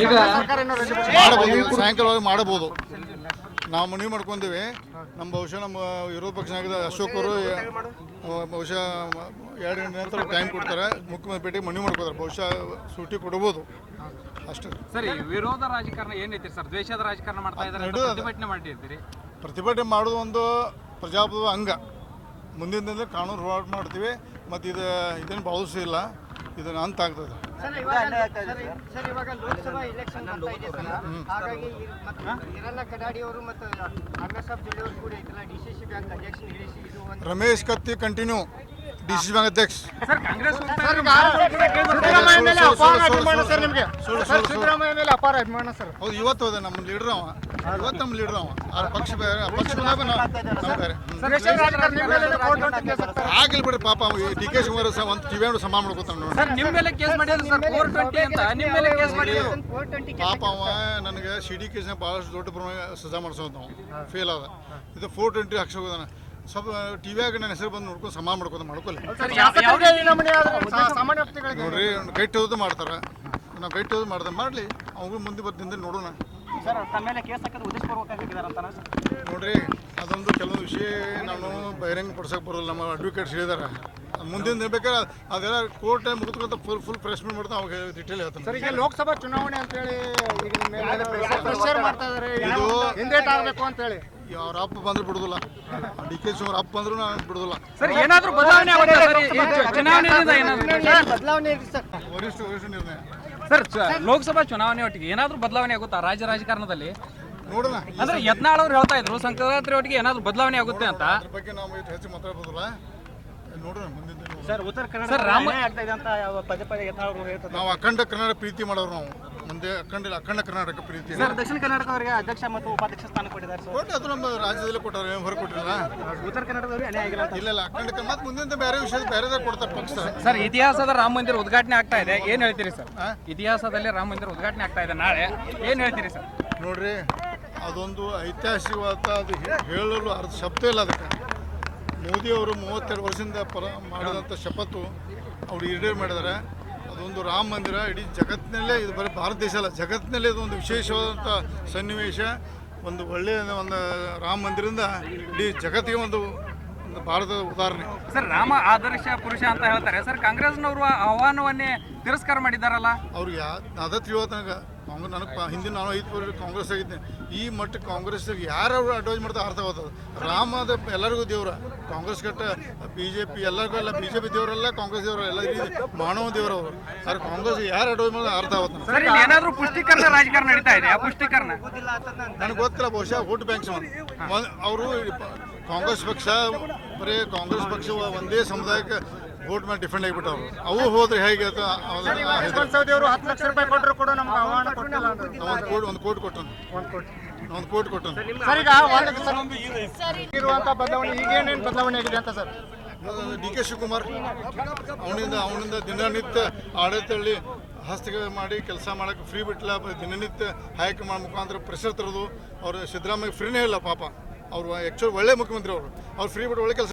ಈಗ ಮಾಡಬಹುದು. ಸಾಯಂಕಾಲ ಒಳಗೆ ಮಾಡಬಹುದು. ನಾವು ಮನವಿ ಮಾಡ್ಕೊಂತೀವಿ. ನಮ್ಮ ಬಹುಶಃ ನಮ್ಮ ವಿರೋಧ ಪಕ್ಷ ನಾಯಕರ ಅಶೋಕ್ ಅವರು ಬಹುಶಃ ಎರಡು ಗಂಟೆ ನಂತರ ಟೈಮ್ ಕೊಡ್ತಾರೆ. ಮುಖ್ಯಮಂತ್ರಿ ಭೇಟಿಗೆ ಮನವಿ ಮಾಡ್ಕೋತಾರೆ. ಬಹುಶಃ ಸೂಟಿ ಕೊಡಬಹುದು ಅಷ್ಟೇ. ಸರಿ ವಿರೋಧ ರಾಜಕಾರಣ ಏನೈತಿ ಸರ್? ದ್ವೇಷದ ರಾಜಕಾರಣ ಮಾಡ್ತಾ ಇದ್ದಾರೆ ಪ್ರತಿಭಟನೆ ಮಾಡಿರ್ತೀರಿ ಪ್ರತಿಭಟನೆ ಮಾಡೋದು ಒಂದು ಪ್ರಜಾಪ್ರಭುತ್ವ ಅಂಗ. ಮುಂದಿನ ದಿನದಲ್ಲಿ ಕಾನೂನು ಹೋರಾಟ ಮಾಡ್ತೀವಿ. ಮತ್ತು ಇದು ಇದನ್ನು ಭಾವಿಸಿಲ್ಲ ಇದನ್ನು ಅಂತ ಆಗ್ತದೆ. ಸರ್ ಇವಾಗ ಸರ್, ಸರ್. ಇವಾಗ ಲೋಕಸಭಾ ಎಲೆಕ್ಷನ್ ಬರ್ತಾ ಇದೆ ಸರ್. ಹಾಗಾಗಿ ಇರಲ್ಲ ಮತ್ತು ಕಡಾಡಿ ಅವರು ಮತ್ತು ರಮೇಶ್ ಸಾಬ್ ಜೊಲ್ಲೆ ಅವರು ಕೂಡ ಐತಲ್ಲ ಡಿ ಸಿ ಸಿ ಬ್ಯಾಂಕ್ ಅಧ್ಯಕ್ಷ Ramesh Katti continue D C bank ಅಧ್ಯಕ್ಷ. ಹೌದು ಇವತ್ತು ಹೋದ ನಮ್ಮ ಲೀಡರ್ ಅವ. ಇವತ್ತು ನಮ್ಮ ಲೀಡರ್ ಅವ. ಆ ಪಕ್ಷ ಬೇರೆ ಪಕ್ಷ ಬೇರೆ ಬಿಡ್ರಿ ಪಾಪ ಡಿ ಕೆ ಶಿವಕುಮಾರ್ ಸಹ ಒಂದು ಟಿವಿ ಸಮಾನ ಮಾಡ್ಕೊತಾನೆ ನೋಡಿ. ಸರ್ ನಿಮ್ಮ ಮೇಲೆ ಕೇಸ್ ಮಾಡಿದ್ರು ಸರ್ ಫೋರ್ ಟ್ವೆಂಟಿ ಅಂತ. ನಿಮ್ಮ ಮೇಲೆ ಕೇಸ್ ಮಾಡಿದ್ರು ಫೋರ್ ಟ್ವೆಂಟಿ ಪಾಪ ಅವ ನನಗೆ ಸಿ ಡಿ ಕೇಸ್ನ ಭಾಳಷ್ಟು ದೊಡ್ಡ ಪ್ರಮಾಣ ಸಜಾ ಮಾಡಿಸೋದು ನಾವು. ಫೇಲ್ ಆದ ಇದು ಫೋರ್ ಟ್ವೆಂಟಿ ಹಾಕ್ಸೋದಾನ ಸ್ವಲ್ಪ ಟಿವಿಯಾಗ ನನ್ನ ಹೆಸರು ಬಂದು ನೋಡ್ಕೊಂಡು ಸಮಾನ ಮಾಡ್ಕೊಂಡು ಮಾಡ್ಕೊಲ್ಲ ನೋಡ್ರಿ ಗೈಟ್ ಹೋದು ಮಾಡ್ತಾರೆ. ನಾವು ಗೈಟ್ ಹೋದು ಮಾಡ್ದೆ ಮಾಡಲಿ ಅವ್ರು ಮುಂದೆ ಬರ್ದಿಂದ ನೋಡೋಣ. ನೋಡ್ರಿ ಅದೊಂದು ಕೆಲವೊಂದು ವಿಷಯ ನಾನು ಬಹಿರಂಗ ಪಡಿಸೋಕೆ ಬರೋಲ್ಲ. ನಮ್ಮ ಅಡ್ವೊಕೇಟ್ಸ್ ಹೇಳಿದಾರೆ ಮುಂದಿನ ದಿನ ಬೇಕಾದ್ರೆ ಅದೆಲ್ಲ ಕೋರ್ಟ್ ಮುಗಿದ್ಕೊಂತ ಫುಲ್ ಫುಲ್ ಪ್ರೆಸ್ ಮೀಟ್ ಮಾಡ್ತಾ ಅವಾಗ ಡಿಟೇಲ್ ಹೇಳ್ತಾರೆ ಸರ್ ಈಗ ಲೋಕಸಭಾ ಚುನಾವಣೆ ಅಂತ ಹೇಳಿ ಈಗ ನಿಮ್ಮ ಮೇಲೆ ಪ್ರೆಷರ್ ಮಾಡ್ತಾ ಇದಾರೆ ಇದು ಅವ್ರ ಅಪ್ಪ ಬಂದ್ರೆ ಬಿಡುದಿಲ್ಲ. ಡಿ ಕೆ ಶಿವಕುಮಾರ್ ಅಪ್ಪ ಬಂದ್ರು ನಾನು ಬಿಡುದಿಲ್ಲ. ಸರ್ ಏನಾದ್ರೂ ಬದಲಾವಣೆ ಆಗುತ್ತೆ ಸರ್ ಈ- ಚುನಾವಣೆಯಿಂದ ಏನಾದ್ರು? ಬದಲಾವಣೆ ಇದೆ ಸರ್. ವರಿಷ್ಠ ವರಿಷ್ಠ ನಿರ್ಣಯ. ಸರ್ ಚ- ಲೋಕಸಭಾ ಚುನಾವಣೆ ಒಟ್ಟಿಗೆ ಏನಾದ್ರೂ ಬದಲಾವಣೆ ಆಗುತ್ತಾ ರಾಜ್ಯ ರಾಜಕಾರಣದಲ್ಲಿ? ನೋಡೋಣ. ಅಂದ್ರೆ ಯತ್ನಾಳ್ ಅವ್ರು ಹೇಳ್ತಾ ಇದ್ರು ಸಂಕ್ರಾಂತಿ ಒಟ್ಟಿಗೆ ಏನಾದ್ರೂ ಬದಲಾವಣೆ ಆಗುತ್ತೆ ಅಂತ. ಅದ್ರ ಬಗ್ಗೆ ನಾವು ಇಷ್ಟು ಹೆಚ್ಚು ಮಾತಾಡ್ಬೋದಲ್ಲ? ನೋಡೋಣ ಮುಂದಿನ ದಿನ ಸರ್ ಉತ್ತರ ಕನ್ನಡ ಸರ್, ರಾಮ- ಅನ್ಯಾಯ ಆಗ್ತಾ ಇದೆ ಅಂತ ಯಾವ ಪದೇ ಪದೇ ಯತ್ನಾಳ್ ಹೇಳ್ತಾರೆ ನಾವು ಅಖಂಡ ಕನ್ನಡ ಪ್ರೀತಿ ಮಾಡೋರು ನಾವು. ಮುಂದೆ ಅಖಂಡ ಅಖಂಡ ಕರ್ನಾಟಕ ಪ್ರೀತಿ ಸರ್ ದಕ್ಷಿಣ ಕರ್ನಾಟಕ ಅವರಿಗೆ ಅಧ್ಯಕ್ಷ ಮತ್ತು ಉಪಾಧ್ಯಕ್ಷ ಸ್ಥಾನ ಕೊಟ್ಟಿದ್ದಾರೆ ಸರ್. ಕೊಟ್ಟು ಅದು ನಮ್ಮ ರಾಜ್ಯದಲ್ಲಿ ಕೊಟ್ಟಾರೆ ಹೊರ ಕೊಟ್ಟಿಲ್ಲ. ಉತ್ತರ ಕನ್ನಡದವರಿಗೆ ಅನ್ಯಾಯ ಆಗಿಲ್ಲ ಅಂತ. ಇಲ್ಲ ಇಲ್ಲ ಅಖಂಡ ಕರ್ನಾಟಕ ಮತ್ತೆ ಮುಂದಿನ ಬೇರೆ ವಿಷಯದ ಬೇರೆದಾಗ ಕೊಡ್ತಾರೆ ಪಕ್ಷ. ಸರ್ ಇತಿಹಾಸದ ರಾಮ ಮಂದಿರ ಉದ್ಘಾಟನೆ ಆಗ್ತಾ ಇದೆ. ಏನ್ ಹೇಳ್ತೀರಿ ಸರ್? ಇತಿಹಾಸದಲ್ಲಿ ರಾಮ ಮಂದಿರ ಉದ್ಘಾಟನೆ ಆಗ್ತಾ ಇದೆ ನಾಳೆ. ಏನ್ ಹೇಳ್ತೀರಿ ಸರ್? ನೋಡ್ರಿ ಅದೊಂದು ಐತಿಹಾಸಿಕವಾದ ಅದು ಹೇ- ಹೇಳಲು ಅರ್ಧ ಶಬ್ದ ಇಲ್ಲ ಅದಕ್ಕೆ. ಮೋದಿಯವರು ಮೂವತ್ತೆರಡು ವರ್ಷದಿಂದ ಪರ ಮಾಡಿದಂಥ ಶಪಥು ಅವ್ರು ಈಡೇರು ಮಾಡಿದ್ದಾರೆ. ಅದೊಂದು ರಾಮ ಮಂದಿರ, ಇಡೀ ಜಗತ್ತಿನಲ್ಲೇ ಇದು ಬರೀ ಭಾರತ ದೇಶ ಅಲ್ಲ, ಜಗತ್ತಿನಲ್ಲೇ ಇದೊಂದು ವಿಶೇಷವಾದಂಥ ಸನ್ನಿವೇಶ. ಒಂದು ಒಳ್ಳೆಯ ಒಂದು ರಾಮ ಮಂದಿರದಿಂದ ಇಡೀ ಜಗತ್ತಿಗೆ ಒಂದು ಭಾರತದ ಉದಾಹರಣೆ. ಸರ್, ರಾಮ ಆದರ್ಶ ಪುರುಷ ಅಂತ ಹೇಳ್ತಾರೆ. ಸರ್, ಕಾಂಗ್ರೆಸ್ನವರು ಆಹ್ವಾನವನ್ನೇ ತಿರಸ್ಕಾರ ಮಾಡಿದಾರಲ್ಲ ಅವ್ರಿಗೆ ಯಾ ಅದ ತಿಳಿಯೋತನಕ ನನಗೆ ಕಾಂಗ್ರೆಸ್ ನನಗೆ ಹಿಂದಿನ ನಾನು ಐದು ವರ್ಷ ಕಾಂಗ್ರೆಸ್ ಆಗಿದ್ದೆ. ಈ ಮಟ್ಟ ಕಾಂಗ್ರೆಸ್ ಯಾರು ಅಡ್ವೈಸ್ ಮಾಡ್ತಾ ಅರ್ಥ ಆಗ್ತದೆ ರಾಮದ ಎಲ್ಲರಿಗೂ ದೇವ್ರ. ಕಾಂಗ್ರೆಸ್ ಕಟ್ಟ ಬಿ ಜೆ ಪಿ ಎಲ್ಲರಿಗೂ ಎಲ್ಲ ಬಿ ಜೆ ಪಿ ದೇವರಲ್ಲ ಕಾಂಗ್ರೆಸ್ ದೇವರು ಎಲ್ಲ ಮಾನವ ದೇವರು ಅವರು. ಅದ್ರ ಕಾಂಗ್ರೆಸ್ ಯಾರು ಅಡ್ವೈಸ್ ಮಾಡಿದ್ರೆ ಅರ್ಥ ಆಗುತ್ತೆ. ಸರ್ ಇಲ್ಲಿ ಏನಾದ್ರೂ ಪುಷ್ಟೀಕರಣ ರಾಜಕಾರಣ ನಡೀತಾ ಇದೆ ಆ ಪುಷ್ಟೀಕರಣ? ನನಗೆ ಗೊತ್ತಿಲ್ಲ ಬಹುಶಃ ವೋಟ್ ಬ್ಯಾಂಕ್ಸ್ ಅವರು ಕಾಂಗ್ರೆಸ್ ಪಕ್ಷ ಬರೀ ಕಾಂಗ್ರೆಸ್ ಪಕ್ಷ ಒಂದೇ ಸಮುದಾಯಕ್ಕೆ ವೋಟ್ ಮೇಲೆ ಡಿಫೆಂಡ್ ಆಗಿಬಿಟ್ಟವ್ರು. ಅವು ಹೋದ್ರೆ ಹೇಗೆ ಅಂತ ಹತ್ತು ಲಕ್ಷ ರೂಪಾಯಿ ಕೊಟ್ಟರು ಕೂಡ ನಮ್ಗೆ ಆಹ್ವಾನ ಕೊಟ್ಟಿಲ್ಲ ಒಂದು ಕೋಟಿ ಒಂದು ಕೋಟಿ ಕೊಟ್ಟನು ಒಂದು ಕೋಟಿ. ಒಂದು ಕೋಟಿ ಕೊಟ್ಟನು ಸರ್ ಈಗ ಇರುವಂತ ಬದಲಾವಣೆ ಈಗ ಏನೇನು ಬದಲಾವಣೆ ಆಗಿದೆ ಅಂತ ಸರ್? ಡಿ ಕೆ ಶಿವಕುಮಾರ್ ಅವನಿಂದ ಅವನಿಂದ ದಿನನಿತ್ಯ ಆಡಳಿತದಲ್ಲಿ ಹಸ್ತಕ್ಷೇಪ ಮಾಡಿ ಕೆಲಸ ಮಾಡಕ್ಕೆ ಫ್ರೀ ಬಿಟ್ಟಿಲ್ಲ ದಿನನಿತ್ಯ ದಿನನಿತ್ಯ ಹೈಕಮಾಂಡ್ ಮುಖಾಂತರ ಪ್ರೆಷರ್ ತರೋದು. ಅವರು ಸಿದ್ದರಾಮಯ್ಯ ಫ್ರೀನೇ ಇಲ್ಲ ಪಾಪ. ಅವರು ಆ್ಯಕ್ಚುಲಿ ಒಳ್ಳೆ ಮುಖ್ಯಮಂತ್ರಿ ಅವರು. ಅವ್ರು ಫ್ರೀ ಬಿಟ್ಟು ಒಳ್ಳೆ ಕೆಲಸ